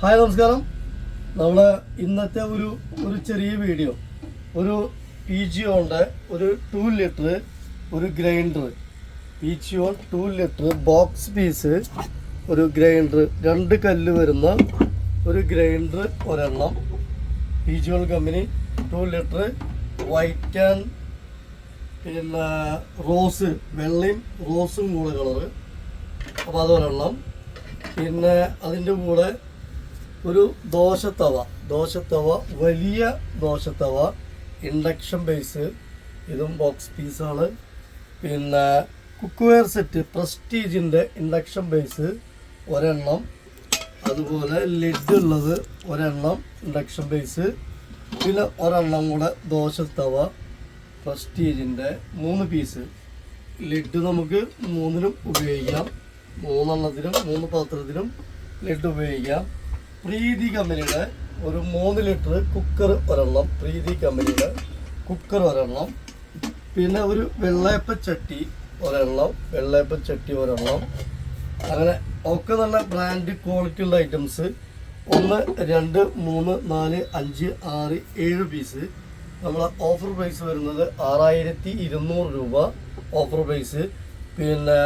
Hi നമസ്കാരം. നമ്മൾ ഇന്നത്തെ ഒരു ഒരു ചെറിയ വീഡിയോ. ഒരു പി ജി ഓണിന്റെ ഒരു ടു ലിറ്റർ ഒരു grinder P G on two litre box piece ഒരു ഗ്രൈൻഡർ രണ്ട് കല്ല് വരുന്ന ഒരു ഗ്രൈൻഡർ ഒരെണ്ണം. P G on company two litre white and പിന്നെ റോസ് വെള്ളയും റോസും കൂടെ കളറ് അപ്പോൾ അതൊരെണ്ണം. പിന്നെ അതിന്റെ കൂടെ ഒരു ദോശത്തവ ദോശത്തവ വലിയ ദോശത്തവ ഇൻഡക്ഷൻ ബേസ് ഇതും ബോക്സ് പീസാണ് പിന്നെ കുക്ക്വെയർ സെറ്റ് പ്രസ്റ്റീജിന്റെ ഇൻഡക്ഷൻ ബേസ് ഒരെണ്ണം. അതുപോലെ ലിഡ് ഉള്ളത് ഒരെണ്ണം ഇൻഡക്ഷൻ ബേസ് പിന്നെ ഒരെണ്ണം കൂടെ ദോശത്തവ പ്രസ്റ്റീജിന്റെ മൂന്ന് പീസ് ലിഡ് നമുക്ക് മൂന്നിനും ഉപയോഗിക്കാം. മൂന്നെണ്ണത്തിനും മൂന്ന് പാത്രത്തിനും ലിഡ് ഉപയോഗിക്കാം. പ്രീതി കമ്പനിയുടെ ഒരു മൂന്ന് ലിറ്റർ കുക്കർ ഒരെണ്ണം പ്രീതി കമ്പനിയുടെ കുക്കർ ഒരെണ്ണം പിന്നെ ഒരു വെള്ളയപ്പ ചട്ടി ഒരെണ്ണം വെള്ളയപ്പ ചട്ടി ഒരെണ്ണം. അങ്ങനെ ഒക്കെ നല്ല ബ്രാൻഡ് ക്വാളിറ്റി ഉള്ള ഐറ്റംസ് ഒന്ന് രണ്ട് മൂന്ന് നാല് അഞ്ച് ആറ് ഏഴ് പീസ് നമ്മളെ ഓഫർ പ്രൈസ് വരുന്നത് ആറായിരത്തി ഇരുന്നൂറ് രൂപ ഓഫർ പ്രൈസ് പിന്നെ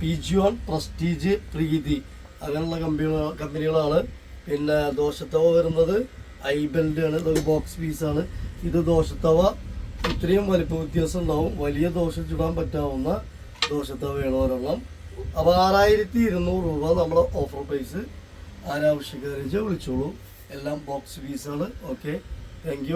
P G on Prestige Preethi. അങ്ങനെയുള്ള കമ്പനികൾ കമ്പനികളാണ്. പിന്നെ ദോശത്തവ വരുന്നത് ഐബെൽഡ് ആണ് ഇതൊരു ബോക്സ് പീസാണ് ഇത് ദോശത്തവ ഇത്രയും വലിപ്പ വ്യത്യാസം ഉണ്ടാവും. വലിയ ദോശ ചുടാൻ പറ്റാവുന്ന ദോശത്തവയാണ് ഒരെണ്ണം. അപ്പോൾ ആറായിരത്തി ഇരുന്നൂറ് രൂപ നമ്മുടെ ഓഫർ പ്രൈസ് ആരാവശ്യക്കാരെ വിളിച്ചോളൂ എല്ലാം ബോക്സ് പീസാണ് ഓക്കെ താങ്ക്